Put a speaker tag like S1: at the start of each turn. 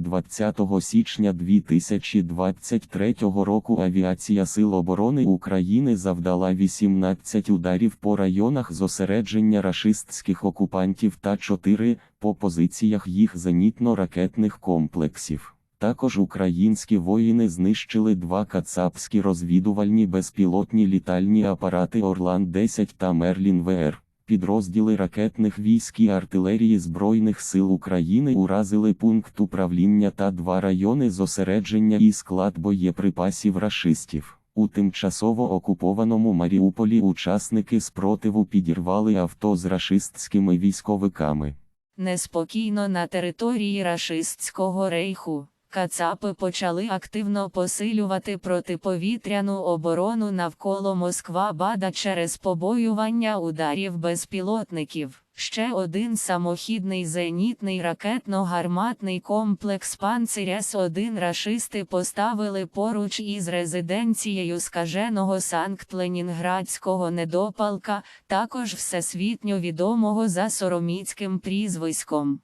S1: 20 січня 2023 року Авіація Сил оборони України завдала 18 ударів по районах зосередження рашистських окупантів та 4 по позиціях їх зенітно-ракетних комплексів. Також українські воїни знищили два кацапські розвідувальні безпілотні літальні апарати Орлан-10 та Мерлін ВР. Підрозділи ракетних військ і артилерії Збройних сил України уразили пункт управління та два райони зосередження і склад боєприпасів рашистів. У тимчасово окупованому Маріуполі учасники спротиву підірвали авто з рашистськими військовиками.
S2: Неспокійно на території рашистського рейху. Кацапи почали активно посилювати протиповітряну оборону навколо Москва-Бада через побоювання ударів безпілотників. Ще один самохідний зенітний ракетно-гарматний комплекс «Панцирь С-1» рашисти поставили поруч із резиденцією скаженого Санкт-Ленінградського недопалка, також всесвітньо відомого за сороміцьким прізвиськом.